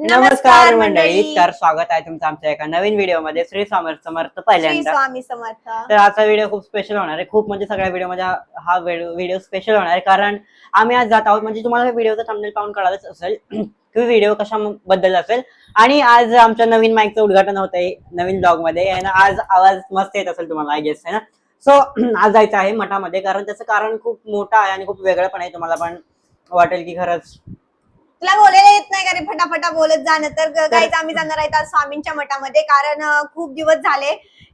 नमस्कार मंडळी. तर स्वागत आहे तुमचं आमच्या एका नवीन व्हिडिओमध्ये श्री समर्थ समर्थ पहिल्यांदा. स्वामी समर्थ. तर आजचा व्हिडिओ खूप स्पेशल होणार आहे. खूप म्हणजे सगळ्या व्हिडिओमध्ये हा- व्हिडिओ स्पेशल होणार आहे. कारण आम्ही आज जात आहोत म्हणजे तुम्हाला व्हिडिओचा थंबनेल पाहून कळालंच असेल की व्हिडिओ कशाबद्दल असेल. आणि आज आमच्या नवीन माईकचं उद्घाटन होत आहे नवीन ब्लॉगमध्ये आज आवाज मस्त येत असेल तुम्हाला आय गेस आहे ना? सो आज जायचं आहे मठामध्ये. कारण त्याचं कारण खूप मोठं आहे आणि खूप वेगळं पण आहे. तुम्हाला पण वाटेल की खरंच तुला बोलायला येत नाही का रे? फटाफटा बोलत जाणं तर गाईच आम्ही जाणार आहेत आज स्वामींच्या मठामध्ये. कारण खूप दिवस झाले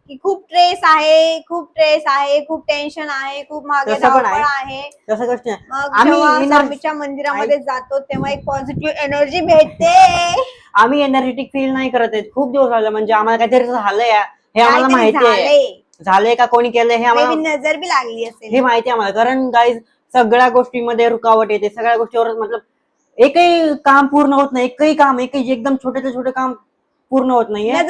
की खूप ट्रेस आहे खूप ट्रेस आहे खूप टेन्शन आहे खूप मागे तसं पण धावपळ आहे. आहे. तसं गोष्ट नाही. मग आम्ही जेव्हा inner- स्वामीच्या मंदिरामध्ये जातो तेव्हा एक पॉझिटिव्ह एनर्जी भेटते. आम्ही एनर्जेटिक फील नाही करत आहेत खूप दिवस झाले म्हणजे आम्हाला काहीतरी झालंय. हे आम्हाला काहीतरी माहिती आहे. झालंय. झालंय का? कोणी केलंय? हे Maybe आम्हाला नजर बी लागली हे असेल माहिती आहे आम्हाला. कारण गाईज सगळ्या गोष्टींमध्ये रुकावट येते. सगळ्या गोष्टीवर मतलब एकही काम पूर्ण होत नाही एकही काम एकही एकदम छोटे छोटे काम पूर्ण होत नाहीये.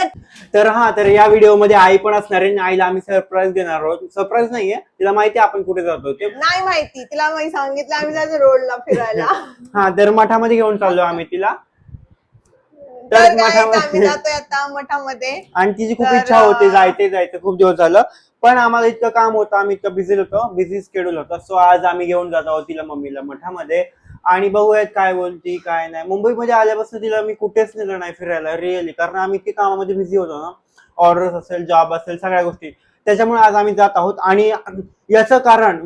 तर हा तर या व्हिडिओमध्ये आई पण असणार आहे आणि आईला आम्ही सरप्राईज देणार आहोत. सरप्राईज नाहीये तिला माहिती आहे आपण कुठे जातो ते नाही माहिती तिला मी सांगितलं आम्ही जायचं रोडला फिरायला. हा तर मठामध्ये घेऊन चाललो आम्ही तिला. तर मठामध्ये. जातोय आता मठामध्ये. आणि तिची खूप इच्छा होती जायचे जायचं खूप दिवस झालं. पण आम्हाला इतकं काम होतं आम्ही इतकं बिझी होतो बिझी स्केड्यूल होतं. सो आज आम्ही घेऊन जात आहोत तिला मम्मीला मठामध्ये. आणि बघूयात काय बोलती काय नाही. मुंबईमध्ये आल्यापासून तिला मी कुठेच नेलं नाही फिरायला रिअली कारण आम्ही इतके कामामध्ये बिझी होतो ना. ऑर्डर्स असेल जॉब असेल सगळ्या गोष्टी. त्याच्यामुळे आज आम्ही जात आहोत आणि याचं कारण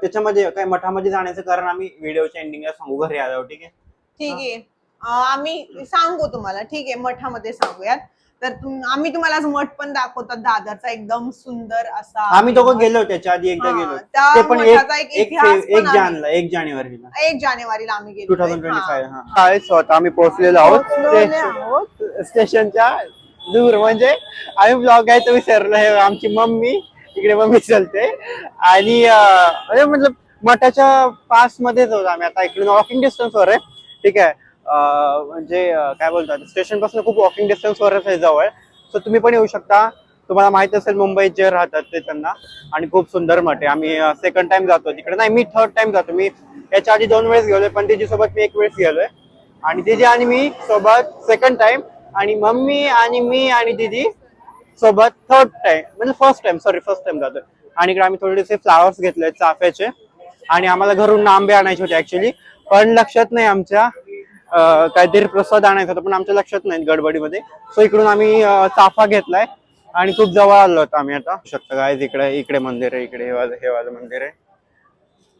त्याच्यामध्ये काय मठामध्ये जाण्याचं कारण आम्ही व्हिडिओच्या एंडिंगला सांगू घरी आलो ठीक आहे? ठीक आहे. आम्ही सांगू तुम्हाला ठीक आहे? मठामध्ये सांगूयात. तर तुम- आम्ही तुम्हाला आज मठ पण दाखवतात दादरचा एकदम सुंदर असा आम्ही दोघं गेलो त्याच्या आधी एकदा हा, गेलो त्या ते पण एक मठाचा एक एक इतिहास एक पण आहे. जानला एक जानेवारीला. एक जानेवारीला आम्ही टू गेलो थाउजंड ट्वेंटी फाईव्ह शाळेत स्वतः आम्ही पोहोचलेलो आहोत. स्टे- स्टेशनच्या दूर म्हणजे आम्ही ब्लॉग आहे तो विसरलो. हे आमची मम्मी इकडे मम्मी चालते. आणि अं, म्हणजे मतलब मठाच्या पास मध्येच होतो आम्ही. आता इकडून वॉकिंग डिस्टन्स वर आहे. ठीक आहे. म्हणजे काय बोलतात स्टेशनपासून खूप वॉकिंग डिस्टन्स वरच आहे जवळ. सो तुम्ही पण येऊ शकता. तुम्हाला माहीत असेल मुंबईत जे राहतात ते त्यांना. आणि खूप सुंदर मठ आहे. आम्ही सेकंड टाइम जातो तिकडे. नाही मी थर्ड टाइम जातो. मी याच्या आधी दोन वेळेस गेलोय पण तिजी सोबत मी एक वेळेस गेलोय. आणि दिदी आणि मी सोबत सेकंड टाइम आणि मम्मी आणि मी आणि दिदी सोबत थर्ड टाइम म्हणजे first time sorry first time जातोय. आणि इकडे आम्ही थोडेसे फ्लावर्स घेतले चाफ्याचे. आणि आम्हाला घरून आंबे आणायचे होते ऍक्च्युली पण लक्षात नाही आमच्या. काहीतरी प्रसाद आणायचा होता पण आमच्या लक्षात नाही गडबडीमध्ये. सो इकडून आम्ही चाफा घेतलाय आणि खूप जवळ आलो होतो आम्ही आता. शकता काय इकडे इकडे मंदिर आहे इकडे हे वालं हे वालं मंदिर आहे.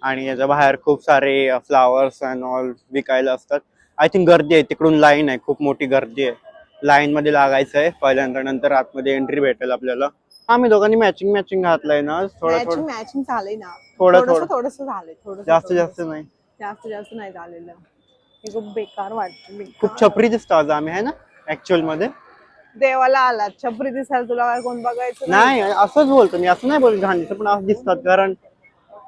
आणि याच्या बाहेर खूप सारे फ्लावर्स अँड ऑल विकायला असतात. आय थिंक गर्दी आहे तिकडून लाईन आहे खूप मोठी गर्दी आहे. लाईन मध्ये लागायचं आहे पहिल्यांदा नंतर आतमध्ये एंट्री भेटेल आपल्याला. आम्ही दोघांनी मॅचिंग मॅचिंग घातलंय ना थोडं मॅचिंग थोडं. मॅचिंग झालंय ना. थोडं थोडं. थोडस झालंय थोडस जास्त जास्त नाही. जास्त जास्त नाही झालेलं. खूप बेकार वाटतं. खूप छपरी दिसतो आज आम्ही आहे ना ऍक्च्युअलमध्ये देवाला आला छपरी दिसायला तुला काय कोण बघायचं नाही असंच बोलतो मी असं नाही बोलत घाणीचं पण असं दिसतात कारण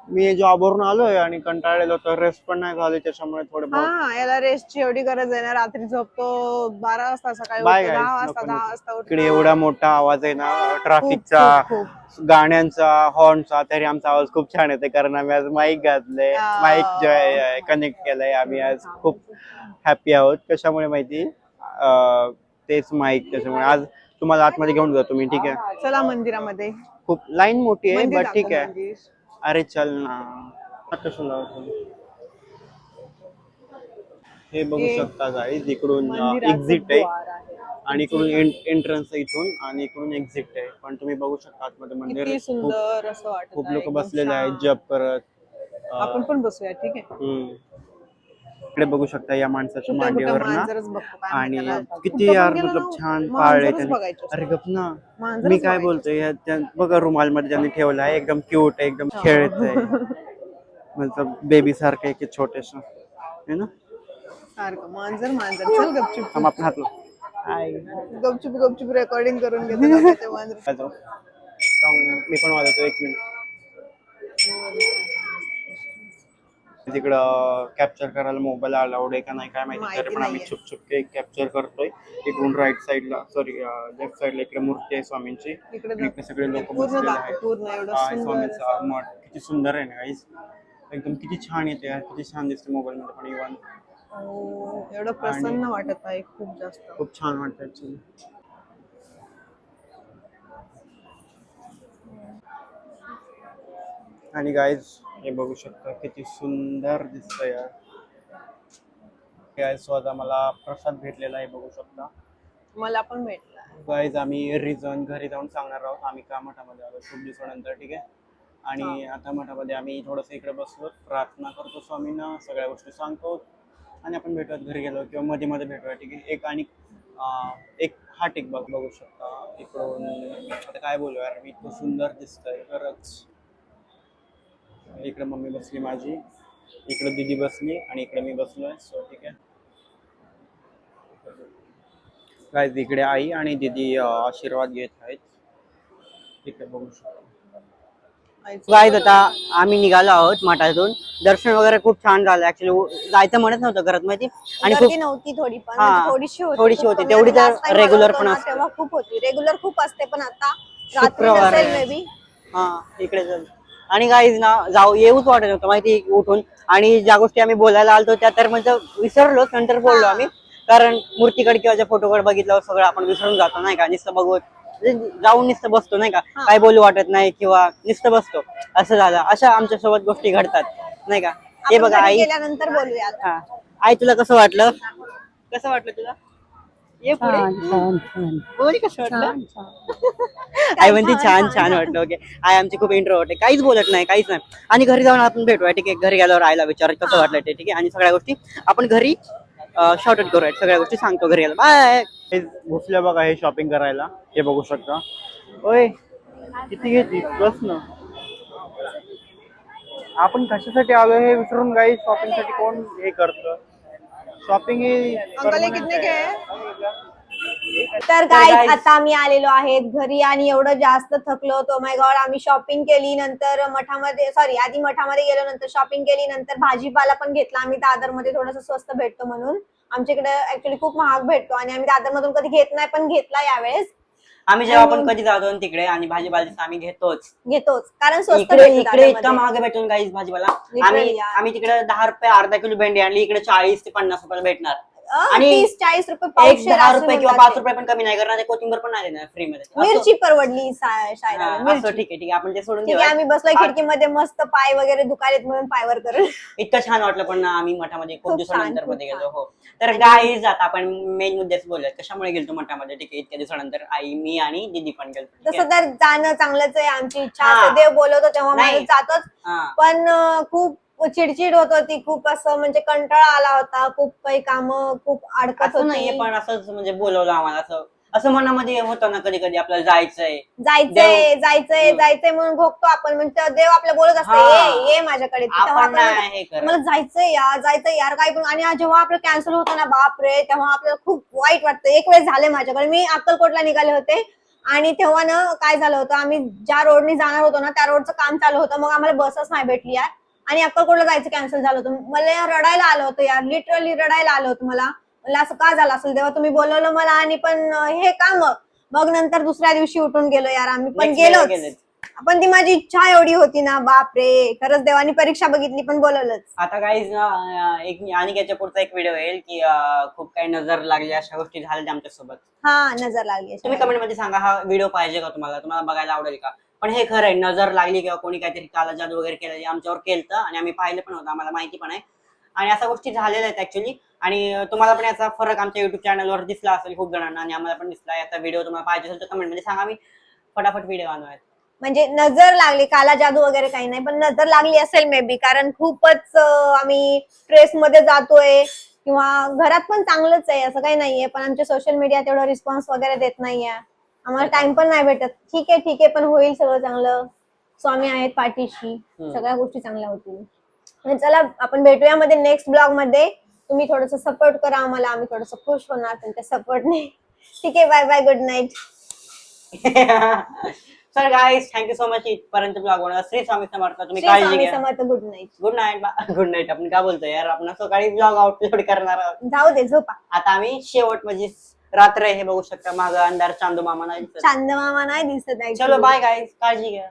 मी जॉबवरून आलोय आणि कंटाळलेलो तर रेस्ट पण नाही झाली त्याच्यामुळे थोडं बहुत हा याला रेस्टची एवडी गरज आहे ना रात्री झोपतो बारा वाजता सकाळी Bye उठतो, guys. दहा वाजता नको, दहा नको. वाजता उठतो. इकडे एवढा मोठा आवाज आहे ना ट्रॅफिकचा खूप, गाण्यांचा हॉर्नचा तरी आमचा आवाज खूप छान येते कारण आम्ही आज माईक घातले हा. माईक जो आहे कनेक्ट केलंय आम्ही आज खूप हॅपी आहोत कशामुळे माहिती अं, तेच माईक त्याच्यामुळे आज तुम्हाला आतमध्ये घेऊन जातो मी ठीक आहे चला मंदिरामध्ये खूप लाईन मोठी आहे मंदिर बट ठीक दाखव आहे मंदिर. अरे चल ना कसं लावतो हे बघू शकता गाईज इकडून एक्झिट आहे. आणि इकडून एंट्रन्स आहे इथून आणि इकडून एक्झिट आहे पण तुम्ही बघू शकता आतमध्ये मंदिर. खूप सुंदर असं वाटत खूप आहे, लोक बसलेले आहेत. जप करत आपण पण बसूया ठीक आहे. इकडे बघू शकता या माणसाच्या मांडीवर ना आणि. किती यार मतलब छान पाळले त्याने. अरे गप ना. मी काय. बोलतोय बघा रुमाल मध्ये त्यांनी ठेवला आहे एकदम क्यूट आहे एकदम खेळत आहे मतलब बेबी सारखं एक छोटेस. है ना? सारखं. मांजर मांजर. चल गपचूप. हम आपण हात लाव. हाय. गपचूप गपचूप रेकॉर्डिंग करून घेतो मी पण वाजवतो एक मिनिट तिकडं कॅप्चर करायला मोबाईल अलाउड आहे का नाही काय माहिती. तरी पण आम्ही. छुप छुप के कॅप्चर करतोय. इकडून राईट साईडला सॉरी लेफ्ट साईडला इकडे मूर्ती आहे स्वामींची. इकडे सगळे लोक बसलेले आहेत. हा, स्वामींचा मठ. किती सुंदर आहे ना guys. एकदम किती छान येते यार किती छान दिसते मोबाईल मध्ये पण इव्हन हो, एवढं प्रसन्न वाटत आहे खूप जास्त. खूप छान वाटतं ऍक्च्युली आणि गाईज हे बघू शकता किती सुंदर दिसतंय यार. स्वतः मला प्रसाद भेटलेला आहे बघू शकता. मला पण भेटला. गाईज आम्ही रिझन घरी जाऊन सांगणार आहोत. आम्ही का मठामध्ये आलो? खूप दिवसानंतर ठीक आहे? आणि आता मठामध्ये आम्ही थोडंसं इकडे बसलो. प्रार्थना करतो स्वामींना सगळ्या गोष्टी सांगतो. आणि आपण भेटूयात घरी गेलो किंवा मध्ये मध्ये भेटूया ठीक आहे? एक आणि एक हा टेक बघ बघू शकता इकडून. आता काय बोलू यार मी इतकं सुंदर दिसतंय खरंच. इकडे मम्मी बसली माझी इकडे दीदी बसली आणि इकडे मी बसलोय. सो ठीक आहे. काय इकडे आई आणि दीदी आशीर्वाद घेत आहेत. ठीक आहे बघू शकता. गाईज आता आम्ही निघालो आहोत मठातून. दर्शन वगैरे खूप छान झालं. ऍक्च्युली जायचं म्हणत नव्हतं घरात माहिती? आणि खूप नव्हती थोडी पण हा, म्हणजे थोडीशी होती थोडीशी खूप होती. कमी. तेवढी तर last time regular आलो होतो पण ना, असते. तेव्हा खूप होती. रेग्युलर खूप असते पण आता रात्री शुक्रवार. मे बी हा इकडे चल. आणि गाईज ना जाऊ येऊच वाटत होतं माहिती उठून. आणि ज्या गोष्टी आम्ही बोलायला आलतो त्या तर म्हणजे विसरलो नंतर बोललो. आम्ही. कारण मूर्तीकडे किंवा फोटोकडे बघितल्यावर सगळं आपण विसरून जातो नाही का? नुसतं बघू म्हणजे जाऊन नुसतं बसतो नाही का? काय बोलू वाटत नाही किंवा नुसतं बसतो. असं झालं. अशा आमच्यासोबत गोष्टी घडतात नाही का? हे बघा आई. आई तुला कसं वाटलं? कसं वाटलं तुला? ये पुढे? बोल कसं वाटलं? आई म्हणते छान छान वाटलं. ओके. आई आमची खूप इंट्रोवर्ट आहे. काहीच बोलत नाही काहीच नाही. आणि घरी जाऊन आपण भेटूया ठीक आहे? घरी गेल्यावर आईला विचार कसं वाटलं ते ठीक आहे? आणि सगळ्या गोष्टी आपण घरी शॉर्ट आउट करूया सगळ्या गोष्टी सांगतो घरी गेला बाय हे घुसले बघा हे शॉपिंग करायला. हे बघू शकता. ओय किती घेतली? बस ना आपण कशासाठी आलो हे विसरून गाई? शॉपिंगसाठी कोण हे करत? शॉपिंग कितने के. हैं? तर काय आता आम्ही आलेलो आहेत घरी आणि एवढं जास्त थकलो होतो. माय गॉड आम्ही शॉपिंग केली नंतर मठामध्ये सॉरी आधी मठामध्ये गेलो नंतर शॉपिंग केली नंतर भाजीपाला पण घेतला. आम्ही दादरमध्ये थोडस स्वस्त भेटतो म्हणून. आमच्याकडे ऍक्च्युली खूप महाग भेटतो आणि आम्ही दादर मधून कधी घेत नाही पण घेतला यावेळेस. आम्ही जेव्हा आपण कधी जातो ना तिकडे आणि भाजीपाला आम्ही घेतोच. घेतोच. कारण स्वस्त इकडे भेटतो इकडे इतका दादरमध्ये. महाग भेटून काहीच भाजीपाला. Literally आम्ही यार. आम्ही तिकडे दहा रुपये अर्धा किलो भेंडी आणली. इकडे चाळीस ते पन्नास रुपयाला भेटणार. आणि तीस चाळीस रुपये एक पावशेर दहा असे रुपये किंवा पाच. रुपये पण कमी नाही करणार ते कोथिंबर पण नाही देणार फ्री मध्ये असं- मिरची परवडली सा- शायद मिरची. असं ठीक आहे ठीक आहे. आपण ते सोडून ठीक आहे आम्ही बसलोय आ- खिडकीमध्ये मस्त पाय वगैरे दुकानेत म्हणून पायवर करून. इतकं छान वाटलं पण ना आम्ही मठामध्ये खूप खूप दिवसानंतर छान, मध्ये खूप गेलो हो. तर गाईज आता आपण मेन मुद्द्याच बोलूयात. कशामुळे गेलतो मठामध्ये? ठीक आहे इतक्या दिवसानंतर आई मी आणि दीदी पण गेलो ठीक आहे? तसं तर जाणं चांगलंच आहे आमची इच्छा हा. असते देव बोलवतो तेव्हा नाही. जातोच. हा. पण अं, खूप चिडचिड होत होती खूप असं म्हणजे कंटाळा आला होता खूप काही काम खूप अडकत असं नाहीये होती पण असंच म्हणजे बोलवलं आम्हाला असं असं मनामध्ये होतं ना कधी कधी आपल्याला जायचंय. जायचंय जायचंय हम्म. जायचंय म्हणून भोगतो आपण म्हणजे देव आपल्या बोलत असते हा. ये ये माझ्याकडे तेव्हा आपण आपण म्हणतो, नाही हे करत मला जायचंय यार जायचंय यार. काय पण आणि जेव्हा आपलं कॅन्सल होतं ना बाप रे तेव्हा आपल्याला खूप वाईट वाटतं. एक वेळ झाले माझ्याकडे. मी अक्कलकोटला निघाले होते आणि तेव्हा ना काय झालं होतं आम्ही ज्या रोडनी जाणार होतो ना त्या रोडचं काम चालू होतं. मग आम्हाला बसच नाही भेटली यार. आणि अक्कलकोटला जायचं कॅन्सल झालं होतं. मला रडायला आलं होतं यार. लिटरली रडायला आलं होतं मला. मला असं का झालं असेल? तेव्हा तुम्ही बोलवलं मला आणि पण हे का मग मग नंतर दुसऱ्या दिवशी उठून गेलो यार आम्ही. पण Next गेलेत. पण ती माझी इच्छा एवढी होती ना बाप रे खरंच देवानी परीक्षा बघितली पण बोलवलंच. आता काहीच ना अं, एक आणि याच्या पुढचा एक व्हिडिओ येईल की अं, खूप काही नजर लागली अशा गोष्टी झाल्या आमच्यासोबत हा नजर लागली. तुम्ही कमेंटमध्ये सांगा हा व्हिडिओ पाहिजे का तुम्हाला? तुम्हाला बघायला आवडेल का? पण हे खरं आहे नजर लागली किंवा कोणी काहीतरी काला जादू वगैरे केलं आमच्यावर केलं आणि आम्ही पाहिलं पण होतं आम्हाला माहिती पण आहे. आणि अशा गोष्टी झालेल्या आहेत ऍक्च्युली आणि तुम्हाला पण याचा फरक आमच्या युट्यूब चॅनलवर दिसला असेल खूप जणांना आणि आम्हाला पण दिसला याचा व्हिडिओ तुम्हाला पाहिजे असेल तर कमेंटमध्ये सांगा. आम्ही फटाफट व्हिडिओ आणूयात म्हणजे नजर लागली काला जादू वगैरे काही नाही पण नजर लागली असेल मे बी कारण खूपच आम्ही स्ट्रेस मध्ये जातोय किंवा घरात पण चांगलंच आहे असं काही नाहीये. पण आमचे सोशल मीडिया तेवढं रिस्पॉन्स वगैरे देत नाहीये. आम्हाला टाइम पण नाही भेटत. ठीक आहे ठीक आहे पण होईल सगळं चांगलं. स्वामी आहेत पाठीशी. सगळ्या गोष्टी चांगल्या होतील. चला आपण भेटूया मध्ये नेक्स्ट ब्लॉगमध्ये. तुम्ही थोडस सपोर्ट करा आम्हाला. आम्ही थोडस खुश होणार तुमच्या सपोर्टने ठीक आहे bye bye good night sir guys thank you so much इथपर्यंत ब्लॉग बनवला. श्री स्वामी समर्थ तुम्ही श्री काळजी स्वामी घ्या. Samarth good night good night good night आपण काय बोलतोय यार? आपण सकाळी ब्लॉग अपलोड करणार आहोत. जाऊ दे झोपा. आता आम्ही शेवट म्हणजे रात्र हे बघू शकता. माग अंधार चांदू मामा नाही दिसत. चांद मामा नाही दिसत आहे. चलो बाय गाईज काळजी घ्या.